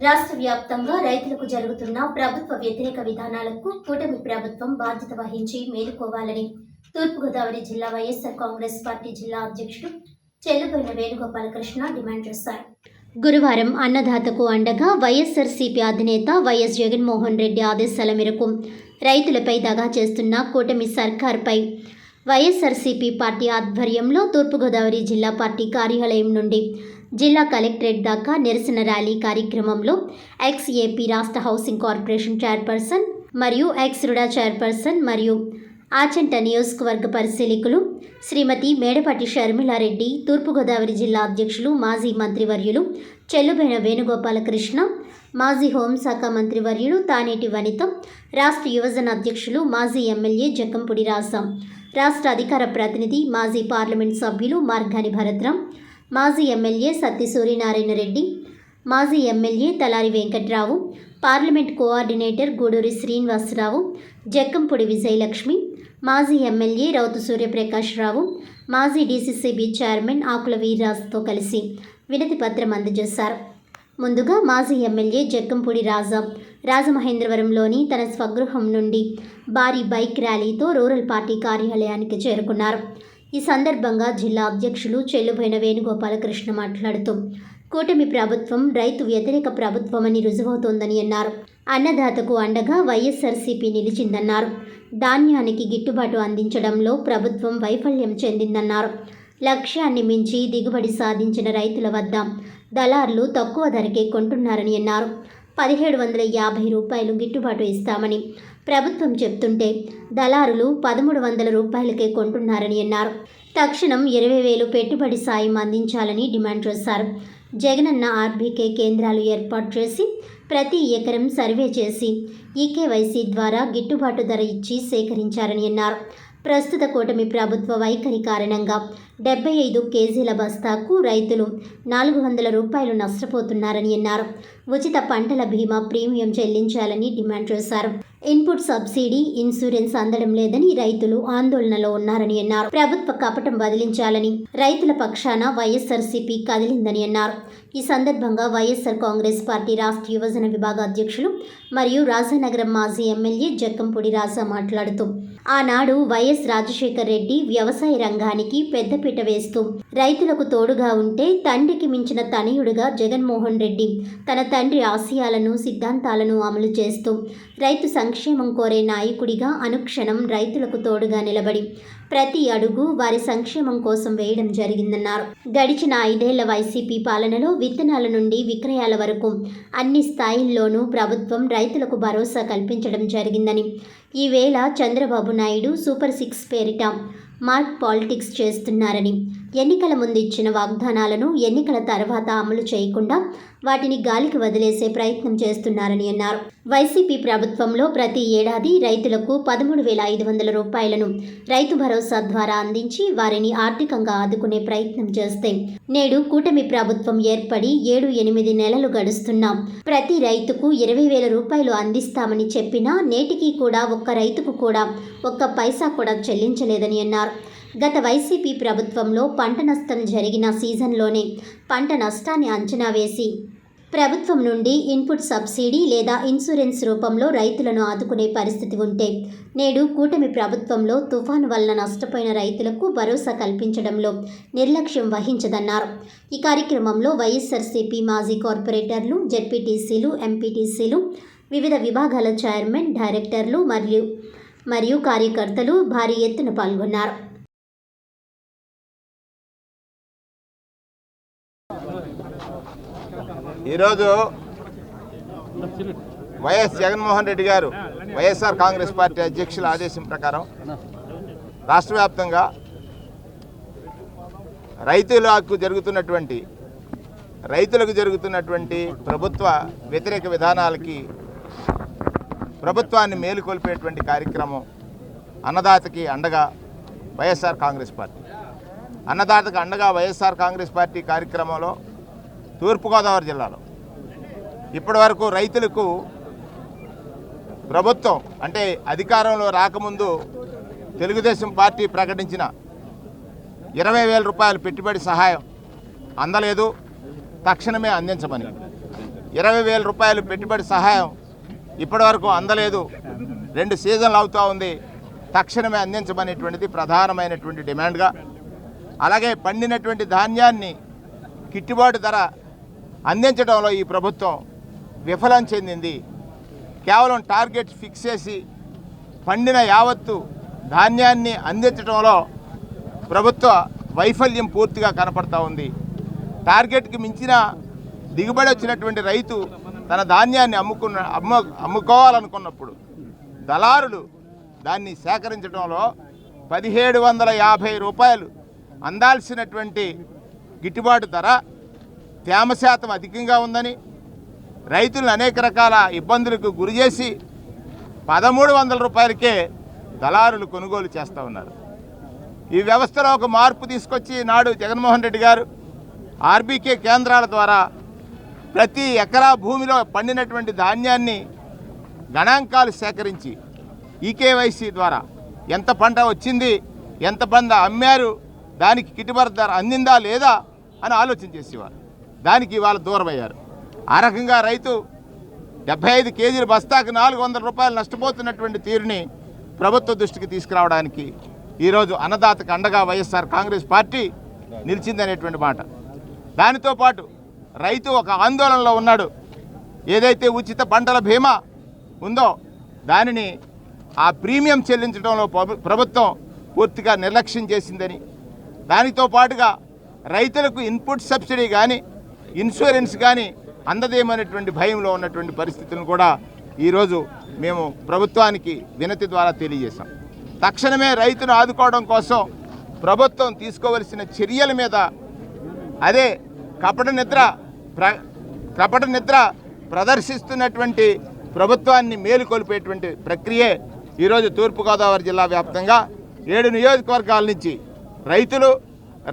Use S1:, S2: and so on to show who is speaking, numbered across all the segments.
S1: రాష్ట్ర వ్యాప్తంగా రైతులకు జరుగుతున్న ప్రభుత్వ వ్యతిరేక విధానాలకు కూటమి ప్రభుత్వం బాధ్యత వహించి మేలుకోవాలని తూర్పుగోదావరి జిల్లా వైఎస్ఆర్ కాంగ్రెస్ పార్టీ జిల్లా అధ్యక్షుడు చెల్లుబోయిన వేణుగోపాలకృష్ణ డిమాండ్ చేశారు. గురువారం అన్నదాతకు అండగా వైఎస్ఆర్సీపీ అధినేత వైఎస్ జగన్మోహన్ రెడ్డి ఆదేశాల మేరకు రైతులపై దగా చేస్తున్న కూటమి సర్కార్పై వైఎస్ఆర్సీపీ పార్టీ ఆధ్వర్యంలో తూర్పుగోదావరి జిల్లా పార్టీ కార్యాలయం నుండి జిల్లా కలెక్టరేట్ దాకా నిరసన ర్యాలీ కార్యక్రమంలో ఎక్స్ ఏపీ రాష్ట్ర హౌసింగ్ కార్పొరేషన్ చైర్పర్సన్ మరియు ఎక్స్ రుడా చైర్పర్సన్ మరియు ఆచంట నియోజకవర్గ పరిశీలకులు శ్రీమతి మేడపాటి షర్మిలారెడ్డి తూర్పుగోదావరి జిల్లా అధ్యక్షులు మాజీ మంత్రివర్యులు చెల్లుబైన వేణుగోపాలకృష్ణ మాజీ హోంశాఖ మంత్రివర్యులు తానేటి వనిత రాష్ట్ర యువజన అధ్యక్షులు మాజీ ఎమ్మెల్యే జక్కంపుడి రాజా. రాష్ట్ర అధికార ప్రతినిధి మాజీ పార్లమెంట్ సభ్యులు మార్గాని భరత్రాం మాజీ ఎమ్మెల్యే సత్యసూర్యనారాయణ రెడ్డి మాజీ MLA Talari Venkatrao parliament coordinator Guduri Srinivasarao Jakkampudi Vijayalakshmi మాజీ ఎమ్మెల్యే రౌతు సూర్యప్రకాష్ రావు మాజీ డీసీసీబీ చైర్మన్ ఆకుల వీర్రాజుతో కలిసి వినతి పత్రం అందజేశారు. ముందుగా మాజీ ఎమ్మెల్యే జక్కంపూడి రాజా రాజమహేంద్రవరంలోని తన స్వగృహం నుండి భారీ బైక్ ర్యాలీతో రూరల్ పార్టీ కార్యాలయానికి చేరుకున్నారు. ఈ సందర్భంగా జిల్లా అధ్యక్షులు చెల్లుబోయిన వేణుగోపాలకృష్ణ మాట్లాడుతూ కూటమి ప్రభుత్వం రైతు వ్యతిరేక ప్రభుత్వమని రుజువవుతోందని అన్నారు. అన్నదాతకు అండగా వైఎస్ఆర్సీపీ నిలిచిందన్నారు. ధాన్యానికి గిట్టుబాటు అందించడంలో ప్రభుత్వం వైఫల్యం చెందిందన్నారు. లక్ష్యాన్ని మించి దిగుబడి సాధించిన రైతుల వద్ద దళార్లు తక్కువ ధరకే కొంటున్నారని అన్నారు. పదిహేడు వందల యాభై రూపాయలు గిట్టుబాటు ఇస్తామని ప్రభుత్వం చెప్తుంటే దళారులు పదమూడు వందల రూపాయలకే కొంటున్నారని అన్నారు. తక్షణం ఇరవై వేలు పెట్టుబడి సాయం అందించాలని డిమాండ్ చేశారు. జగనన్న ఆర్బీకే కేంద్రాలు ఏర్పాటు చేసి ప్రతి ఎకరం సర్వే చేసి ఈకేవైసీ ద్వారా గిట్టుబాటు ధర ఇచ్చి సేకరించారని అన్నారు. ప్రస్తుత కూటమి ప్రభుత్వ వైఖరి కారణంగా డెబ్బై ఐదు కేజీల బస్తాకు రైతులు నాలుగు వందల రూపాయలు నష్టపోతున్నారని అన్నారు. ఉచిత పంటల బీమా ప్రీమియం చెల్లించాలని డిమాండ్ చేశారు. ఇన్పుట్ సబ్సిడీ ఇన్సూరెన్స్ అందడం లేదని రైతులు ఆందోళనలో ఉన్నారని అన్నారు. ప్రభుత్వ కపటం బదిలించాలని రైతుల పక్షాన వైఎస్ఆర్సీపీ కదిలిందని అన్నారు. ఈ సందర్భంగా వైఎస్ఆర్ కాంగ్రెస్ పార్టీ రాష్ట్ర యువజన విభాగ అధ్యక్షులు మరియు రాజానగరం మాజీ ఎమ్మెల్యే జక్కంపూడి రాజా మాట్లాడుతూ ఆనాడు వైఎస్ రాజశేఖర్ రెడ్డి వ్యవసాయ రంగానికి పెద్దపీట వేస్తూ రైతులకు తోడుగా ఉంటే తండ్రికి మించిన తనయుడుగా జగన్మోహన్ రెడ్డి తన తండ్రి ఆశయాలను సిద్ధాంతాలను అమలు చేస్తూ రైతు సంక్షేమం కోరే నాయకుడిగా అనుక్షణం రైతులకు తోడుగా నిలబడి ప్రతి అడుగు వారి సంక్షేమం కోసం వేయడం జరిగిందన్నారు. గడిచిన ఐదేళ్ళ వైసీపీ పాలనలో విత్తనాల నుండి విక్రయాల వరకు అన్ని స్థాయిల్లోనూ ప్రభుత్వం రైతులకు భరోసా కల్పించడం జరిగిందని. ఈవేళ చంద్రబాబు నాయుడు సూపర్ సిక్స్ పేరిట మార్క్ పాలిటిక్స్ చేస్తున్నారని ఎన్నికల ముందు ఇచ్చిన వాగ్దానాలను ఎన్నికల తర్వాత అమలు చేయకుండా వాటిని గాలికి వదిలేసే ప్రయత్నం చేస్తున్నారని అన్నారు. వైసీపీ ప్రభుత్వంలో ప్రతి ఏడాది రైతులకు పదమూడు వేల ఐదు వందల రూపాయలను రైతు భరోసా ద్వారా అందించి వారిని ఆర్థికంగా ఆదుకునే ప్రయత్నం చేస్తే నేడు కూటమి ప్రభుత్వం ఏర్పడి ఏడు ఎనిమిది నెలలు గడుస్తున్నాం ప్రతి రైతుకు ఇరవై వేల రూపాయలు అందిస్తామని చెప్పినా నేటికి కూడా ఒక్క రైతుకు కూడా ఒక్క పైసా కూడా చెల్లించలేదని అన్నారు. గత వైసీపీ ప్రభుత్వంలో పంట నష్టం జరిగిన సీజన్లోనే పంట నష్టాన్ని అంచనా వేసి ప్రభుత్వం నుండి ఇన్పుట్ సబ్సిడీ లేదా ఇన్సూరెన్స్ రూపంలో రైతులను ఆదుకునే పరిస్థితి ఉంటే నేడు కూటమి ప్రభుత్వంలో తుఫాను వల్ల నష్టపోయిన రైతులకు భరోసా కల్పించడంలో నిర్లక్ష్యం వహించదన్నారు. ఈ కార్యక్రమంలో వైఎస్ఆర్సీపీ మాజీ కార్పొరేటర్లు జెడ్పీటీసీలు ఎంపీటీసీలు వివిధ విభాగాల చైర్మన్ డైరెక్టర్లు మరియు మరియు కార్యకర్తలు భారీ ఎత్తున పాల్గొన్నారు.
S2: ఈరోజు వైఎస్ జగన్మోహన్ రెడ్డి గారు వైఎస్ఆర్ కాంగ్రెస్ పార్టీ అధ్యక్షుల ఆదేశం ప్రకారం రాష్ట్ర వ్యాప్తంగా రైతులకు జరుగుతున్నటువంటి రైతులకు జరుగుతున్నటువంటి ప్రభుత్వ వ్యతిరేక విధానాలకి ప్రభుత్వాన్ని మేలుకొల్పేటువంటి కార్యక్రమం అన్నదాతకి అండగా వైఎస్ఆర్ కాంగ్రెస్ పార్టీ. అన్నదాతకు అండగా వైఎస్ఆర్ కాంగ్రెస్ పార్టీ కార్యక్రమంలో తూర్పుగోదావరి జిల్లాలో ఇప్పటి వరకు రైతులకు ప్రభుత్వం అంటే అధికారంలో రాకముందు తెలుగుదేశం పార్టీ ప్రకటించిన ఇరవై వేల రూపాయల పెట్టుబడి సహాయం అందలేదు తక్షణమే అందించమని. ఇరవై వేల రూపాయలు పెట్టుబడి సహాయం ఇప్పటివరకు అందలేదు రెండు సీజన్లు అవుతూ ఉంది తక్షణమే అందించమనేటువంటిది ప్రధానమైనటువంటి డిమాండ్గా. అలాగే పండినటువంటి ధాన్యాన్ని గిట్టుబాటు ధర అందించడంలో ఈ ప్రభుత్వం విఫలం చెందింది. కేవలం టార్గెట్ ఫిక్స్ చేసి పండిన యావత్తు ధాన్యాన్ని అందించడంలో ప్రభుత్వ వైఫల్యం పూర్తిగా కనపడతా ఉంది. టార్గెట్కి మించిన దిగుబడి వచ్చినటువంటి రైతు తన ధాన్యాన్ని అమ్ముకున్న అమ్ము అమ్ముకోవాలనుకున్నప్పుడు దళారులు దాన్ని సేకరించడంలో పదిహేడు వందల యాభై రూపాయలు అందాల్సినటువంటి గిట్టుబాటు ధర తేమ శాతం అధికంగా ఉందని రైతులను అనేక రకాల ఇబ్బందులకు గురి చేసి పదమూడు వందల రూపాయలకే దళారులు కొనుగోలు చేస్తూ ఉన్నారు. ఈ వ్యవస్థలో ఒక మార్పు తీసుకొచ్చి నాడు జగన్మోహన్ రెడ్డి గారు ఆర్బీకే కేంద్రాల ద్వారా ప్రతి ఎకరా భూమిలో పండినటువంటి ధాన్యాన్ని గణాంకాలు సేకరించి ఈకేవైసీ ద్వారా ఎంత పంట వచ్చింది ఎంత పంట అమ్మారు దానికి గిట్టుబాటు ధర అందిందా లేదా అని ఆలోచన చేసేవారు. దానికి ఇవాళ దూరమయ్యారు. ఆ రకంగా రైతు డెబ్బై ఐదు కేజీల బస్తాకు నాలుగు వందల రూపాయలు నష్టపోతున్నటువంటి తీరుని ప్రభుత్వ దృష్టికి తీసుకురావడానికి ఈరోజు అన్నదాతకు అండగా వైఎస్ఆర్ కాంగ్రెస్ పార్టీ నిలిచిందనేటువంటి మాట. దానితో పాటు రైతు ఒక ఆందోళనలో ఉన్నాడు. ఏదైతే ఉచిత పంటల బీమా ఉందో దానిని ఆ ప్రీమియం చెల్లించడంలో ప్రభుత్వం పూర్తిగా నిర్లక్ష్యం చేసిందని దానితో పాటుగా రైతులకు ఇన్పుట్ సబ్సిడీ కానీ ఇన్సూరెన్స్ కానీ అందదేమనేటువంటి భయంలో ఉన్నటువంటి పరిస్థితులను కూడా ఈరోజు మేము ప్రభుత్వానికి వినతి ద్వారా తెలియజేశాం. తక్షణమే రైతును ఆదుకోవడం కోసం ప్రభుత్వం తీసుకోవలసిన చర్యల మీద అదే కపట నిద్ర ప్ర కపట నిద్ర ప్రదర్శిస్తున్నటువంటి ప్రభుత్వాన్ని మేలుకొల్పేటువంటి ప్రక్రియే ఈరోజు తూర్పుగోదావరి జిల్లా వ్యాప్తంగా ఏడు నియోజకవర్గాల నుంచి రైతులు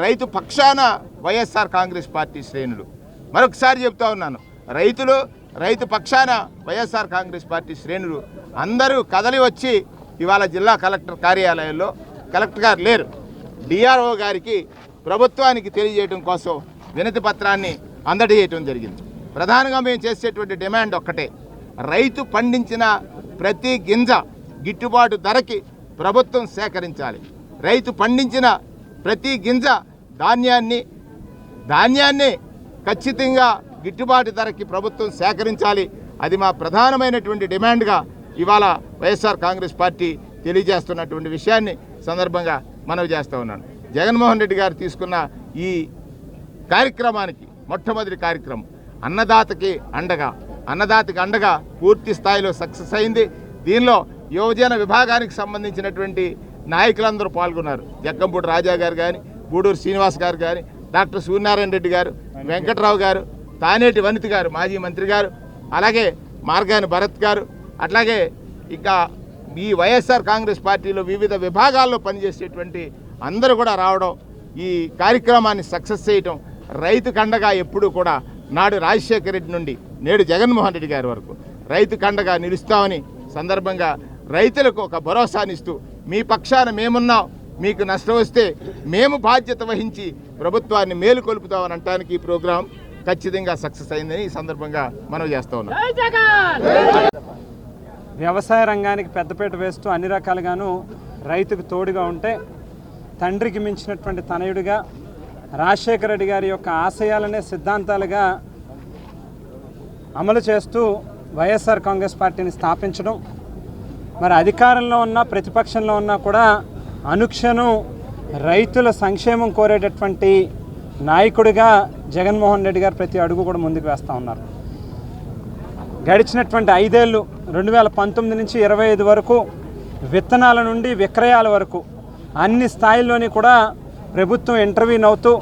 S2: రైతు పక్షాన వైఎస్ఆర్ కాంగ్రెస్ పార్టీ శ్రేణులు. మరొకసారి చెప్తా ఉన్నాను. రైతులు రైతు పక్షాన వైఎస్ఆర్ కాంగ్రెస్ పార్టీ శ్రేణులు అందరూ కదలి వచ్చి ఇవాళ జిల్లా కలెక్టర్ కార్యాలయంలో కలెక్టర్ గారు లేరు. డిఆర్ఓ గారికి ప్రభుత్వానికి తెలియజేయడం కోసం వినతి పత్రాన్ని అందజేయటం జరిగింది. ప్రధానంగా మేము చేసేటువంటి డిమాండ్ ఒక్కటే. రైతు పండించిన ప్రతి గింజ గిట్టుబాటు ధరకి ప్రభుత్వం సేకరించాలి. రైతు పండించిన ప్రతి గింజ ధాన్యాన్ని ధాన్యాన్ని ఖచ్చితంగా గిట్టుబాటు ధరకి ప్రభుత్వం సేకరించాలి. అది మా ప్రధానమైనటువంటి డిమాండ్గా ఇవాళ వైఎస్ఆర్ కాంగ్రెస్ పార్టీ తెలియజేస్తున్నటువంటి విషయాన్ని సందర్భంగా మనవి చేస్తూ ఉన్నాను. జగన్మోహన్ రెడ్డి గారు తీసుకున్న ఈ కార్యక్రమానికి మొట్టమొదటి కార్యక్రమం అన్నదాతకి అండగా అన్నదాతకి అండగా పూర్తి స్థాయిలో సక్సెస్ అయింది. దీనిలో యువజన విభాగానికి సంబంధించినటువంటి నాయకులందరూ పాల్గొన్నారు. జగ్గంపూడి రాజా గారు కానీ గూడూరు శ్రీనివాస్ గారు కానీ డాక్టర్ సూర్యనారాయణ రెడ్డి గారు వెంకట్రావు గారు తానేటి వనిత గారు మాజీ మంత్రి గారు అలాగే మార్గాని భరత్ గారు అట్లాగే ఇక ఈ వైఎస్ఆర్ కాంగ్రెస్ పార్టీలో వివిధ విభాగాల్లో పనిచేసేటువంటి అందరూ కూడా రావడం ఈ కార్యక్రమాన్ని సక్సెస్ చేయటం రైతు కండగా ఎప్పుడూ కూడా నాడు రాజశేఖర రెడ్డి నుండి నేడు జగన్మోహన్ రెడ్డి గారి వరకు రైతు కండగా నిలుస్తామని సందర్భంగా రైతులకు ఒక భరోసానిస్తూ మీ పక్షాన మేమున్నాం మీకు నష్టం వస్తే మేము బాధ్యత వహించి ప్రభుత్వాన్ని మేలుకొల్పుతామని అనటానికి ఈ ప్రోగ్రాం ఖచ్చితంగా సక్సెస్ అయిందని ఈ సందర్భంగా మనం చేస్తా ఉన్నాం.
S3: వ్యవసాయ రంగానికి పెద్దపీట వేస్తూ అన్ని రకాలుగాను రైతుకు తోడుగా ఉంటే తండ్రికి మించినటువంటి తనయుడిగా రాజశేఖర రెడ్డి గారి యొక్క ఆశయాలనే సిద్ధాంతాలుగా అమలు చేస్తూ వైఎస్ఆర్ కాంగ్రెస్ పార్టీని స్థాపించడం మరి అధికారంలో ఉన్న ప్రతిపక్షంలో ఉన్నా కూడా అనుక్షణం రైతుల సంక్షేమం కోరేటటువంటి నాయకుడిగా జగన్మోహన్ రెడ్డి గారు ప్రతి అడుగు కూడా ముందుకు వేస్తూ ఉన్నారు. గడిచినటువంటి ఐదేళ్ళు రెండు వేల పంతొమ్మిది నుంచి ఇరవై ఐదు వరకు విత్తనాల నుండి విక్రయాల వరకు అన్ని స్థాయిల్లోని కూడా ప్రభుత్వం ఇంటర్వ్యూన్ అవుతూ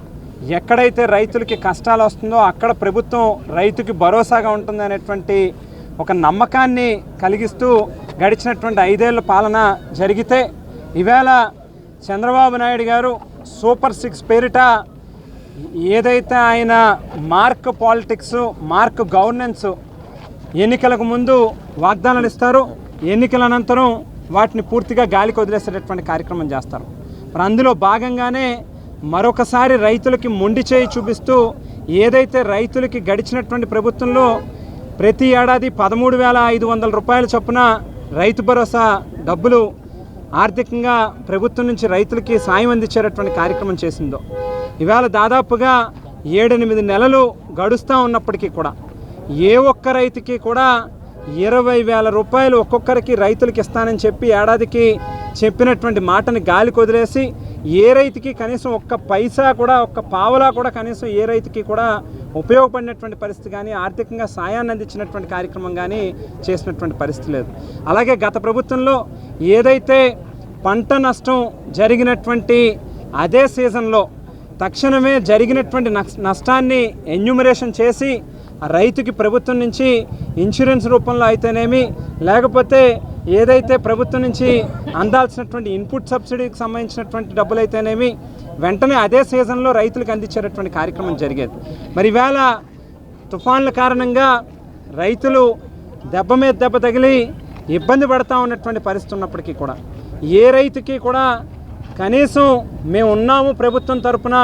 S3: ఎక్కడైతే రైతులకి కష్టాలు వస్తుందో అక్కడ ప్రభుత్వం రైతుకి భరోసాగా ఉంటుంది అనేటువంటి ఒక నమ్మకాన్ని కలిగిస్తూ గడిచినటువంటి ఐదేళ్ళ పాలన జరిగితే ఇవేళ చంద్రబాబు నాయుడు గారు సూపర్ సిక్స్ పేరిట ఏదైతే ఆయన మార్క్ పాలిటిక్స్ మార్క్ గవర్నెన్స్ ఎన్నికలకు ముందు వాగ్దానాలు ఇస్తారు ఎన్నికల అనంతరం వాటిని పూర్తిగా గాలికి వదిలేసేటటువంటి కార్యక్రమం చేస్తారు. మరి అందులో భాగంగానే మరొకసారి రైతులకి మొండి చేయి చూపిస్తూ ఏదైతే రైతులకి గడిచినటువంటి ప్రభుత్వంలో ప్రతి ఏడాది పదమూడు వేల ఐదు వందల రూపాయల చొప్పున రైతు భరోసా డబ్బులు ఆర్థికంగా ప్రభుత్వం నుంచి రైతులకి సాయం అందించేటటువంటి కార్యక్రమం చేసిందో. ఇవాళ దాదాపుగా ఏడెనిమిది నెలలు గడుస్తూ ఉన్నప్పటికీ కూడా ఏ ఒక్క రైతుకి కూడా ఇరవై వేల రూపాయలు ఒక్కొక్కరికి రైతులకి ఇస్తానని చెప్పి ఏడాదికి చెప్పినటువంటి మాటని గాలికి వదిలేసి ఏ రైతుకి కనీసం ఒక్క పైసా కూడా ఒక్క పావలా కూడా కనీసం ఏ రైతుకి కూడా ఉపయోగపడినటువంటి పరిస్థితి కానీ ఆర్థికంగా సాయాన్ని అందించినటువంటి కార్యక్రమం కానీ చేసినటువంటి పరిస్థితి లేదు. అలాగే గత ప్రభుత్వంలో ఏదైతే పంట నష్టం జరిగినటువంటి అదే సీజన్లో తక్షణమే జరిగినటువంటి నష్- నష్టాన్ని ఎన్యూమరేషన్ చేసి ఆ రైతుకి ప్రభుత్వం నుంచి ఇన్సూరెన్స్ రూపంలో అయితేనేమి లేకపోతే ఏదైతే ప్రభుత్వం నుంచి అందాల్సినటువంటి ఇన్పుట్ సబ్సిడీకి సంబంధించినటువంటి డబ్బులు అయితేనేమి వెంటనే అదే సీజన్లో రైతులకు అందించేటటువంటి కార్యక్రమం జరిగేది. మరి ఇవాళ తుఫాన్ల కారణంగా రైతులు దెబ్బ మీద దెబ్బ తగిలి ఇబ్బంది పడతా ఉన్నటువంటి పరిస్థితి ఉన్నప్పటికీ కూడా ఏ రైతుకి కూడా కనీసం మేము ఉన్నాము ప్రభుత్వం తరపున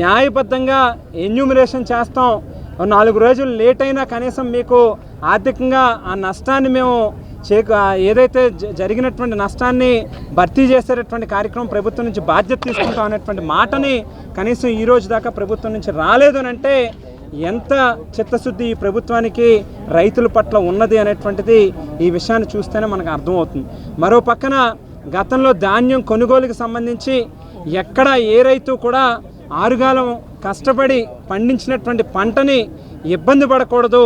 S3: న్యాయబద్ధంగా ఎన్యూమినేషన్ చేస్తాం నాలుగు రోజులు లేట్ అయినా కనీసం మీకు ఆర్థికంగా ఆ నష్టాన్ని మేము చేకు ఏదైతే జరిగినటువంటి నష్టాన్ని భర్తీ చేసేటటువంటి కార్యక్రమం ప్రభుత్వం నుంచి బాధ్యత తీసుకుంటాం అనేటువంటి మాటని కనీసం ఈ రోజు దాకా ప్రభుత్వం నుంచి రాలేదు అని అంటే ఎంత చిత్తశుద్ధి ఈ ప్రభుత్వానికి రైతుల పట్ల ఉన్నది అనేటువంటిది ఈ విషయాన్ని చూస్తేనే మనకు అర్థమవుతుంది. మరో పక్కన గతంలో ధాన్యం కొనుగోలుకి సంబంధించి ఎక్కడ ఏ రైతు కూడా ఆరుగాలం కష్టపడి పండించినటువంటి పంటని ఇబ్బంది పడకూడదు.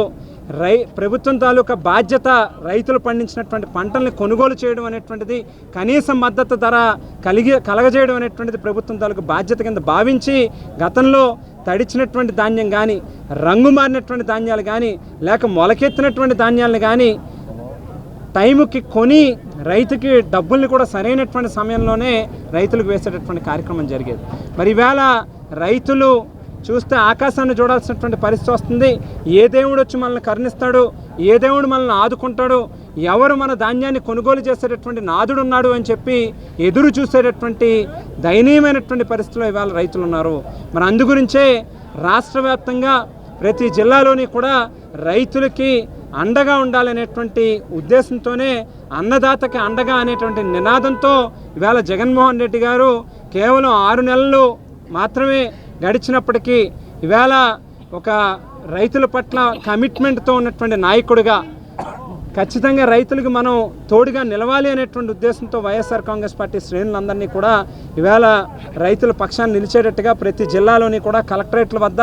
S3: రై ప్రభుత్వం తాలూకా బాధ్యత రైతులు పండించినటువంటి పంటల్ని కొనుగోలు చేయడం అనేటువంటిది కనీస మద్దతు ధర కలిగి కలగజేయడం అనేటువంటిది ప్రభుత్వం తాలూకా బాధ్యత కింద భావించి గతంలో తడిచినటువంటి ధాన్యం కానీ రంగు మారినటువంటి ధాన్యాలు కానీ లేక మొలకెత్తినటువంటి ధాన్యాలను కానీ టైముకి కొని రైతుకి డబ్బుల్ని కూడా సరైనటువంటి సమయంలోనే రైతులకు వేసేటటువంటి కార్యక్రమం జరిగేది. మరి ఈవేళ రైతులు చూస్తే ఆకాశాన్ని చూడాల్సినటువంటి పరిస్థితి వస్తుంది. ఏ దేవుడు వచ్చి మనల్ని కరుణిస్తాడు? ఏ దేవుడు మనల్ని ఆదుకుంటాడు? ఎవరు మన ధాన్యాన్ని కొనుగోలు చేసేటటువంటి నాదుడు ఉన్నాడు అని చెప్పి ఎదురు చూసేటటువంటి దయనీయమైనటువంటి పరిస్థితిలో ఇవాళ రైతులు ఉన్నారు. మన అందుగురించే రాష్ట్ర వ్యాప్తంగా ప్రతి జిల్లాలోని కూడా రైతులకి అండగా ఉండాలనేటువంటి ఉద్దేశంతోనే అన్నదాతకి అండగా అనేటువంటి నినాదంతో ఇవాళ జగన్మోహన్ రెడ్డి గారు కేవలం ఆరు నెలలు మాత్రమే గడిచినప్పటికీ ఇవాళ ఒక రైతుల పట్ల కమిట్మెంట్తో ఉన్నటువంటి నాయకుడిగా ఖచ్చితంగా రైతులకు మనం తోడుగా నిలవాలి అనేటువంటి ఉద్దేశంతో వైఎస్ఆర్ కాంగ్రెస్ పార్టీ శ్రేణులందరినీ కూడా ఇవాళ రైతుల పక్షాన్ని నిలిచేటట్టుగా ప్రతి జిల్లాలోని కూడా కలెక్టరేట్ల వద్ద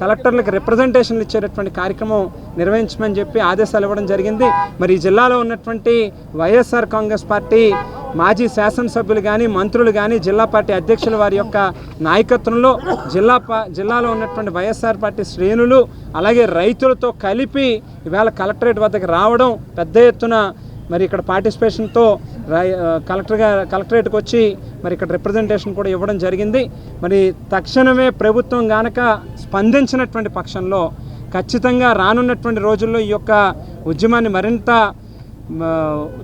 S3: కలెక్టర్లకు రిప్రజెంటేషన్లు ఇచ్చేటటువంటి కార్యక్రమం నిర్వహించమని చెప్పి ఆదేశాలు ఇవ్వడం జరిగింది. మరి ఈ జిల్లాలో ఉన్నటువంటి వైఎస్ఆర్ కాంగ్రెస్ పార్టీ మాజీ శాసనసభ్యులు కానీ మంత్రులు కానీ జిల్లా పార్టీ అధ్యక్షుల వారి యొక్క నాయకత్వంలో జిల్లా జిల్లాలో ఉన్నటువంటి వైఎస్ఆర్ పార్టీ శ్రేణులు అలాగే రైతులతో కలిపి ఇవాళ కలెక్టరేట్ వద్దకు రావడం పెద్ద ఎత్తున మరి ఇక్కడ పార్టిసిపేషన్తో రై కలెక్టర్గా కలెక్టరేట్కి వచ్చి మరి ఇక్కడ రిప్రజెంటేషన్ కూడా ఇవ్వడం జరిగింది. మరి తక్షణమే ప్రభుత్వం గనక స్పందించినటువంటి పక్షంలో ఖచ్చితంగా రానున్నటువంటి రోజుల్లో ఈ యొక్క ఉద్యమాన్ని మరింత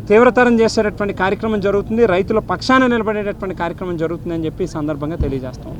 S3: తీవ్రతరం చేసేటటువంటి కార్యక్రమం జరుగుతుంది. రైతుల పక్షాన నిలబడేటటువంటి కార్యక్రమం జరుగుతుందని చెప్పి సందర్భంగా తెలియజేస్తాం